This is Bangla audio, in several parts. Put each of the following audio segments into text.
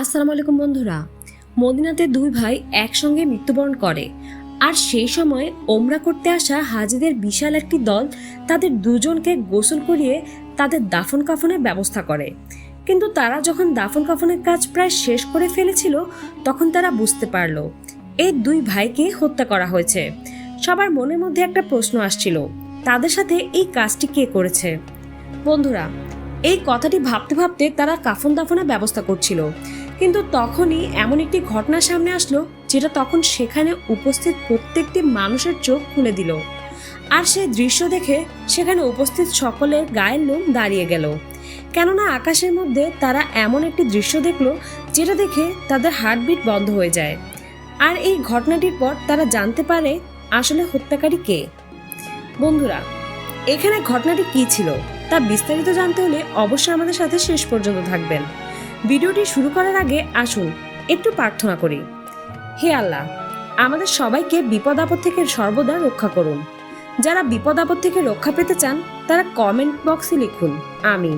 আসসালামু আলাইকুম বন্ধুরা। মদিনাতে দুই ভাই একসঙ্গে মৃত্যুবরণ করে। আর সেই সময় ওমরা করতে আসা হাজিদের বিশাল একটি দল তাদের দুজনকে গোসল করিয়ে তাদের দাফন কাফনের ব্যবস্থা করে। কিন্তু তারা যখন দাফন কাফনের কাজ প্রায় শেষ করে ফেলেছিল, তখন তারা বুঝতে পারল, এই দুই ভাইকে হত্যা করা হয়েছে। সবার মনের মধ্যে একটা প্রশ্ন আসছিল, তাদের সাথে এই কাজটি কে করেছে? বন্ধুরা, এই কথাটি ভাবতে ভাবতে তারা কাফন দাফনের ব্যবস্থা করছিল। কিন্তু তখনই এমন একটি ঘটনা সামনে আসলো, যেটা তখন সেখানে উপস্থিত প্রত্যেকটি মানুষের চোখ খুলে দিল। আর সেই দৃশ্য দেখে সেখানে উপস্থিত সকলের গায়ের লোম দাঁড়িয়ে গেল। কেননা আকাশের মধ্যে তারা এমন একটি দৃশ্য দেখল, যেটা দেখে তাদের হার্টবিট বন্ধ হয়ে যায়। আর এই ঘটনাটির পর তারা জানতে পারে আসলে হত্যাকারী কে। বন্ধুরা, এখানে ঘটনাটি কি ছিল, তা বিস্তারিত জানতে হলে অবশ্যই আমাদের সাথে শেষ পর্যন্ত থাকবেন। ভিডিওটি শুরু করার আগে আসুন, একটু প্রার্থনা করি। হে আল্লাহ, আমাদের সবাইকে বিপদ আপদ থেকে সর্বদা রক্ষা করুন। যারা বিপদ আপদ থেকে রক্ষা পেতে চান, তারা কমেন্ট বক্সে লিখুন আমি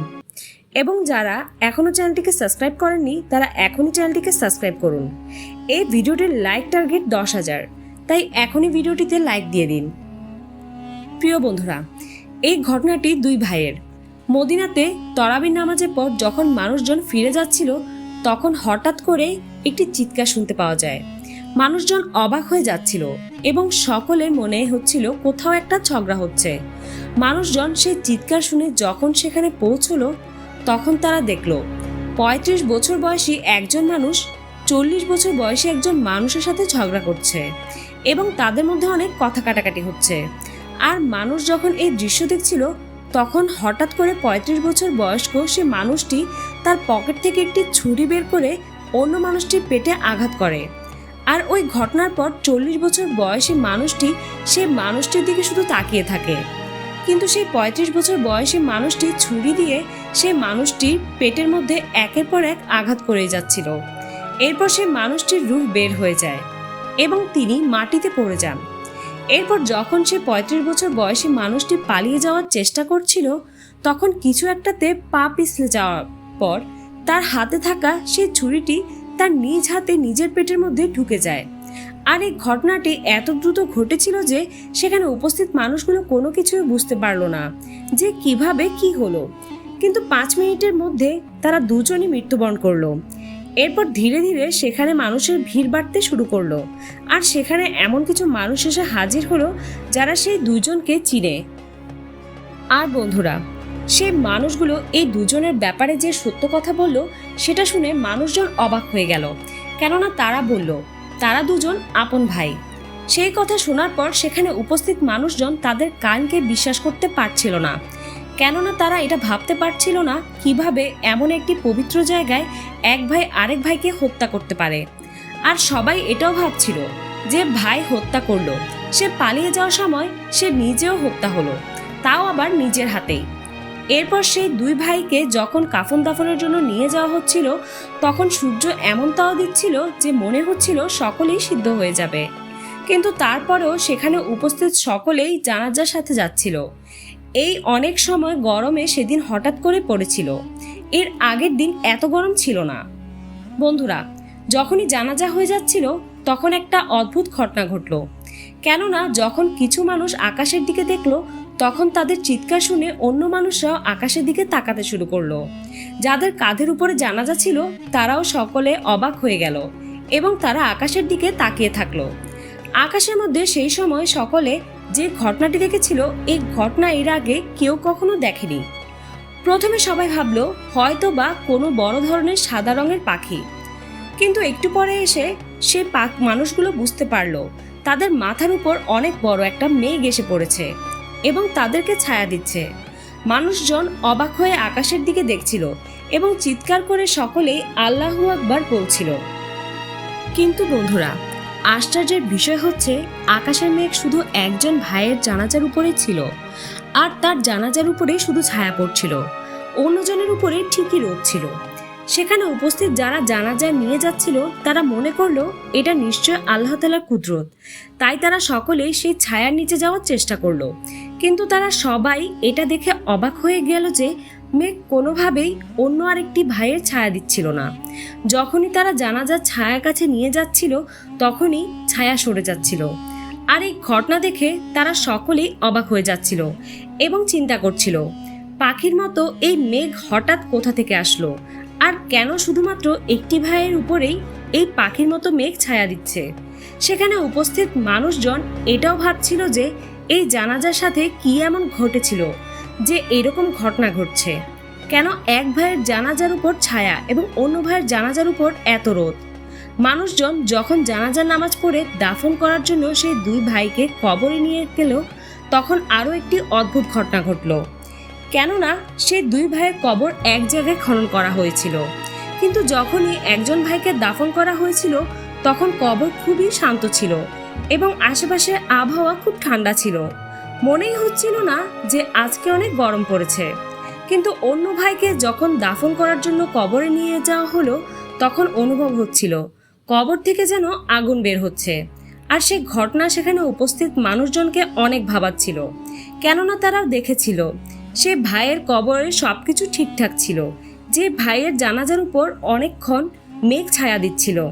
এবং যারা এখনও চ্যানেলটিকে সাবস্ক্রাইব করেননি, তারা এখনই চ্যানেলটিকে সাবস্ক্রাইব করুন। এই ভিডিওটির লাইক টার্গেট দশ হাজার, তাই এখনই ভিডিওটিতে লাইক দিয়ে দিন। প্রিয় বন্ধুরা, এই ঘটনাটি দুই ভাইয়ের। মদিনাতে তরাবির নামাজের পর যখন মানুষজন ফিরে যাচ্ছিল, তখন হঠাৎ করে একটি চিৎকার শুনতে পাওয়া যায়। মানুষজন অবাক হয়ে যাচ্ছিল এবং সকলের মনে হচ্ছিল, কোথাও একটা ঝগড়া হচ্ছে। মানুষজন সেই চিৎকার শুনে যখন সেখানে পৌঁছলো, তখন তারা দেখল, পঁয়ত্রিশ বছর বয়সী একজন মানুষ চল্লিশ বছর বয়সী একজন মানুষের সাথে ঝগড়া করছে এবং তাদের মধ্যে অনেক কথা কাটাকাটি হচ্ছে। আর মানুষ যখন এই দৃশ্য দেখছিল তখন হঠাৎ করে পঁয়ত্রিশ বছর বয়স্ক সে মানুষটি তার পকেট থেকে একটি ছুরি বের করে অন্য মানুষটির পেটে আঘাত করে। আর ওই ঘটনার পর চল্লিশ বছর বয়সী মানুষটি সে মানুষটির দিকে শুধু তাকিয়ে থাকে। কিন্তু সেই পঁয়ত্রিশ বছর বয়সী মানুষটি ছুরি দিয়ে সেই মানুষটির পেটের মধ্যে একের পর এক আঘাত করে যাচ্ছিল। এরপর সেই মানুষটির রূপ বের হয়ে যায় এবং তিনি মাটিতে পড়ে যান। এরপর যখন সে পঁয়ত্রিশ বছর বয়সী মানুষটি পালিয়ে যাওয়ার চেষ্টা করছিল, তখন কিছু একটাতে পা পিছলে যাওয়ার পর তার হাতে থাকা সেই ছুরিটি তার নিজ হাতে নিজের পেটের মধ্যে ঢুকে যায়। আর এই ঘটনাটি এত দ্রুত ঘটেছিল যে সেখানে উপস্থিত মানুষগুলো কোনো কিছুই বুঝতে পারল না যে কীভাবে কি হলো। কিন্তু পাঁচ মিনিটের মধ্যে তারা দুজনই মৃত্যুবরণ করল। এরপর ধীরে ধীরে সেখানে মানুষের ভিড় বাড়তে শুরু করল। আর সেখানে এমন কিছু মানুষ এসে হাজির হলো যারা সেই দুজনকে চিনে। আর বন্ধুরা, সেই মানুষগুলো এই দুজনের ব্যাপারে যে সত্য কথা বলল, সেটা শুনে মানুষজন অবাক হয়ে গেল। কেননা তারা বলল, তারা দুজন আপন ভাই। সেই কথা শোনার পর সেখানে উপস্থিত মানুষজন তাদের কানকে বিশ্বাস করতে পারছিল না। কেননা তারা এটা ভাবতে পারছিল না কীভাবে এমন একটি পবিত্র জায়গায় এক ভাই আরেক ভাইকে হত্যা করতে পারে। আর সবাই এটাও ভাবছিল যে ভাই হত্যা করল, সে পালিয়ে যাওয়ার সময় সে নিজেও হত্যা হলো, তাও আবার নিজের হাতেই। এরপর সেই দুই ভাইকে যখন কাফন দাফনের জন্য নিয়ে যাওয়া হচ্ছিল, তখন সূর্য এমন তাও দিচ্ছিল যে মনে হচ্ছিল সকলেই সিদ্ধ হয়ে যাবে। কিন্তু তারপরেও সেখানে উপস্থিত সকলেই জানাজার সাথে যাচ্ছিল। এই অনেক সময় গরমে সেদিন হঠাৎ করে পড়েছিল। এর আগের দিন এত গরম ছিল না। বন্ধুরা, যখনই জানাজা হয়ে যাচ্ছিল, তখন একটা অদ্ভুত ঘটনা ঘটলো। কেননা, যখন কিছু মানুষ আকাশের দিকে দেখল, তখন তাদের চিৎকার শুনে অন্য মানুষরাও আকাশের দিকে তাকাতে শুরু করল। যাদের কাঁধের উপরে জানাজা ছিল, তারাও সকলে অবাক হয়ে গেল এবং তারা আকাশের দিকে তাকিয়ে থাকল। আকাশের মধ্যে সেই সময় সকলে যে ঘটনাটি দেখেছিল এই ঘটনা এর আগে কেউ কখনো দেখেনি। প্রথমে সবাই ভাবলো হয়তো বা কোনো বড় ধরনের সাদা রঙের পাখি। কিন্তু একটু পরে এসে সে পাক মানুষগুলো বুঝতে পারল, তাদের মাথার উপর অনেক বড় একটা মেঘ এসে পড়েছে এবং তাদেরকে ছায়া দিচ্ছে। মানুষজন অবাক হয়ে আকাশের দিকে দেখছিল এবং চিৎকার করে সকলেই আল্লাহু আকবার বলছিল। কিন্তু বন্ধুরা আশ্চর্যের বিষয় হচ্ছে, আকাশের মেঘ শুধু একজন ভাইয়ের জানাজার উপরে ছিল, আর তার জানাজার উপরে শুধু ছায়া পড়ছিল, অন্যজনের উপরে ঠিকই রোদ ছিল। সেখানে উপস্থিত যারা জানাজা নিয়ে যাচ্ছিল, তারা মনে করল, এটা নিশ্চয় আল্লাহ তালার কুদরত। তাই তারা সকলেই সেই ছায়ার নিচে যাওয়ার চেষ্টা করল। কিন্তু তারা সবাই এটা দেখে অবাক হয়ে গেল যে মেঘ কোনোভাবেই অন্য আরেকটি ভাইয়ের ছায়া দিচ্ছিল না। যখনই তারা জানাজার ছায়া কাছে নিয়ে যাচ্ছিল, তখনই ছায়া সরে যাচ্ছিল। আর এই ঘটনা দেখে তারা সকলেই অবাক হয়ে যাচ্ছিল এবং চিন্তা করছিল, পাখির মতো এই মেঘ হঠাৎ কোথা থেকে আসলো? আর কেন শুধুমাত্র একটি ভাইয়ের উপরেই এই পাখির মতো মেঘ ছায়া দিচ্ছে? সেখানে উপস্থিত মানুষজন এটাও ভাবছিল যে এই জানাজার সাথে কি এমন ঘটেছিল। যে এরকম ঘটনা ঘটছে। কেন এক ভাইয়ের জানাজার উপর ছায়া এবং অন্য ভাইয়ের জানাজার উপর এত রোদ? মানুষজন যখন জানাজার নামাজ পড়ে দাফন করার জন্য সেই দুই ভাইকে কবরে নিয়ে গেল, তখন আরও একটি অদ্ভুত ঘটনা ঘটল। কেননা সেই দুই ভাইয়ের কবর এক জায়গায় খনন করা হয়েছিল। কিন্তু যখনই একজন ভাইকে দাফন করা হয়েছিল, তখন কবর খুবই শান্ত ছিল এবং আশেপাশের আবহাওয়া খুব ঠান্ডা ছিল। মনেই হচ্ছিল না যে আজকে অনেক গরম পড়েছে। কিন্তু অন্য ভাইকে যখন দাফন করার জন্য কবরে নিয়ে যাওয়া হলো, তখন অনুভব হচ্ছিল, কবর থেকে যেন আগুন বের হচ্ছে। আর সেই ঘটনা সেখানে উপস্থিত মানুষজনকে অনেক ভাবাচ্ছিল। কেননা তারা দেখেছিল, সে ভাইয়ের কবরে সব কিছু ঠিকঠাক ছিল। যে ভাইয়ের জানাজার উপর অনেকক্ষণ মেঘ ছায়া দিচ্ছিল।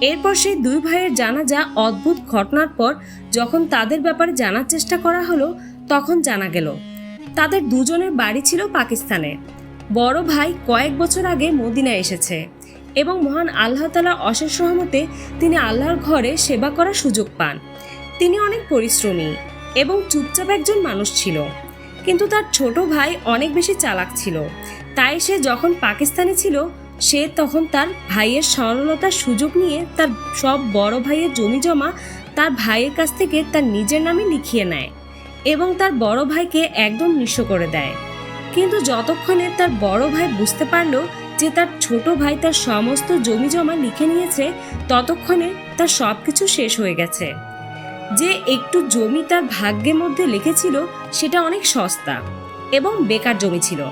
এরপর সেই দুই ভাইয়ের জানাজা অদ্ভুত ঘটনার পর যখন তাদের ব্যাপারে জানার চেষ্টা করা হলো, তখন জানা গেল, তাদের দুজনের বাড়ি ছিল পাকিস্তানে। বড় ভাই কয়েক বছর আগে মদিনায় এসেছে এবং মহান আল্লাহ তালার অশেষ সহমতে তিনি আল্লাহর ঘরে সেবা করার সুযোগ পান। তিনি অনেক পরিশ্রমী এবং চুপচাপ একজন মানুষ ছিল। কিন্তু তার ছোট ভাই অনেক বেশি চালাক ছিল। তাই সে যখন পাকিস্তানে ছিল সে তখন তার ভাইয়ের সরলতার সুযোগ নিয়ে তার সব বড় ভাইয়ের জমি জমা তার ভাইয়ের কাছ থেকে তার নিজের নামে লিখিয়ে নেয় এবং তার বড় ভাইকে একদম নিঃস্ব করে দেয়। কিন্তু যতক্ষণে তার বড় ভাই বুঝতে পারল যে তার ছোট ভাই তার সমস্ত জমি জমা লিখে নিয়েছে, ততক্ষণে তার সব কিছু শেষ হয়ে গেছে। যে একটু জমি তার ভাগ্যের মধ্যে লিখেছিল, সেটা অনেক সস্তা এবং বেকার জমি ছিল।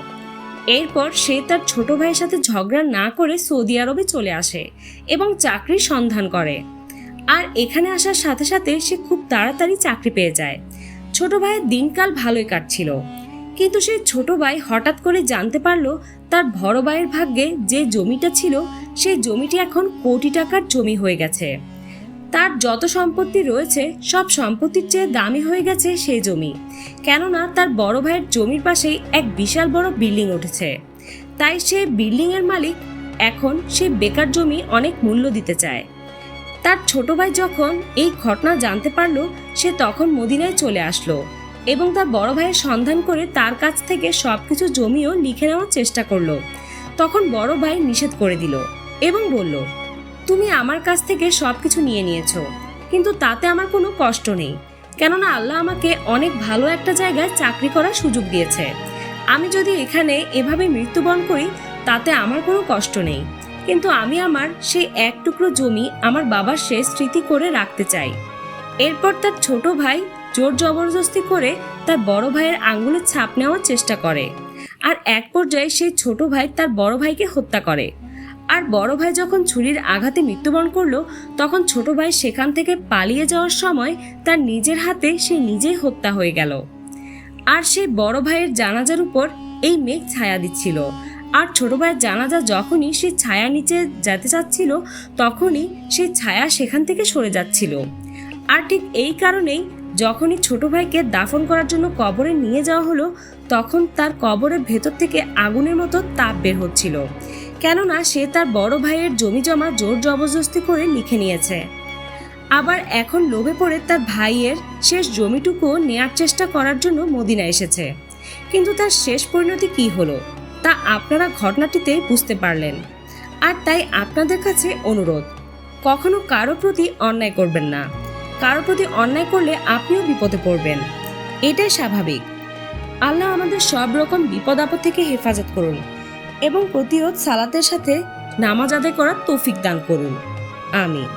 এরপর সে তার ছোট ভাইয়ের সাথে ঝগড়া না করে সৌদি আরবে চলে আসে এবং চাকরির সন্ধান করে। আর এখানে আসার সাথে সাথে সে খুব তাড়াতাড়ি চাকরি পেয়ে যায়। ছোট ভাইয়ের দিনকাল ভালোই কাটছিল। কিন্তু সে ছোট ভাই হঠাৎ করে জানতে পারল তার বড় ভাইয়ের ভাগ্যে যে জমিটা ছিল, সেই জমিটি এখন কোটি টাকার জমি হয়ে গেছে। তার যত সম্পত্তি রয়েছে, সব সম্পত্তির চেয়ে দামি হয়ে গেছে সেই জমি। কেননা তার বড় ভাইয়ের জমির পাশেই এক বিশাল বড় বিল্ডিং উঠেছে। তাই সে বিল্ডিংয়ের মালিক, এখন সে বেকার জমি অনেক মূল্য দিতে চায়। তার ছোট ভাই যখন এই ঘটনা জানতে পারল, সে তখন মদিনায় চলে আসলো এবং তার বড় ভাইয়ের সন্ধান করে তার কাছ থেকে সবকিছু জমিও লিখে নেওয়ার চেষ্টা করল। তখন বড় ভাই নিষেধ করে দিল এবং বলল তুমি আমার কাছ থেকে সব কিছু নিয়ে নিয়েছো, কিন্তু তাতে আমার কোনো কষ্ট নেই। কেননা আল্লাহ আমাকে অনেক ভালো একটা জায়গায় চাকরি করার সুযোগ দিয়েছে। আমি যদি এখানে এভাবে মৃত্যুবরণ করি, তাতে আমার কোনো কষ্ট নেই। কিন্তু আমি আমার সেই এক টুকরো জমি আমার বাবার শেষ স্মৃতি করে রাখতে চাই। এরপর তার ছোট ভাই জোর জবরদস্তি করে তার বড় ভাইয়ের আঙ্গুলের ছাপ নেওয়ার চেষ্টা করে। আর এক পর্যায়ে সেই ছোট ভাই তার বড় ভাইকে হত্যা করে। আর বড় ভাই যখন ছুরির আঘাতে মৃত্যুবরণ করল, তখন ছোট ভাই সেখান থেকে পালিয়ে যাওয়ার সময় তার নিজের হাতে সে নিজেই হত্যা হয়ে গেল। আর সেই বড় ভাইয়ের জানাজার উপর এই মেঘ ছায়া দিচ্ছিল। আর ছোট ভাইয়ের জানাজা যখনই সে ছায়া নিচে যেতে চাচ্ছিল, তখনই সেই ছায়া সেখান থেকে সরে যাচ্ছিল। আর ঠিক এই কারণেই যখনই ছোট ভাইকে দাফন করার জন্য কবরে নিয়ে যাওয়া হলো, তখন তার কবরের ভেতর থেকে আগুনের মতো তাপ বের হচ্ছিল। কেননা সে তার বড় ভাইয়ের জমি জমা জোর জবরদস্তি করে লিখে নিয়েছে। আবার এখন লোভে পড়ে তার ভাইয়ের শেষ জমিটুকু নেয়ার চেষ্টা করার জন্য মদিনা এসেছে। কিন্তু তার শেষ পরিণতি কি হলো, তা আপনারা ঘটনাটিতে বুঝতে পারলেন। আর তাই আপনাদের কাছে অনুরোধ, কখনো কারও প্রতি অন্যায় করবেন না। কারও প্রতি অন্যায় করলে আপনিও বিপদে পড়বেন। এটাই স্বাভাবিক। আল্লাহ আমাদের সব রকম বিপদ আপদ থেকে হেফাজত করুন। এবং প্রতিরোধ সালাতের সাথে নামাজ আদায় করার তৌফিক দান করুন। আমিন।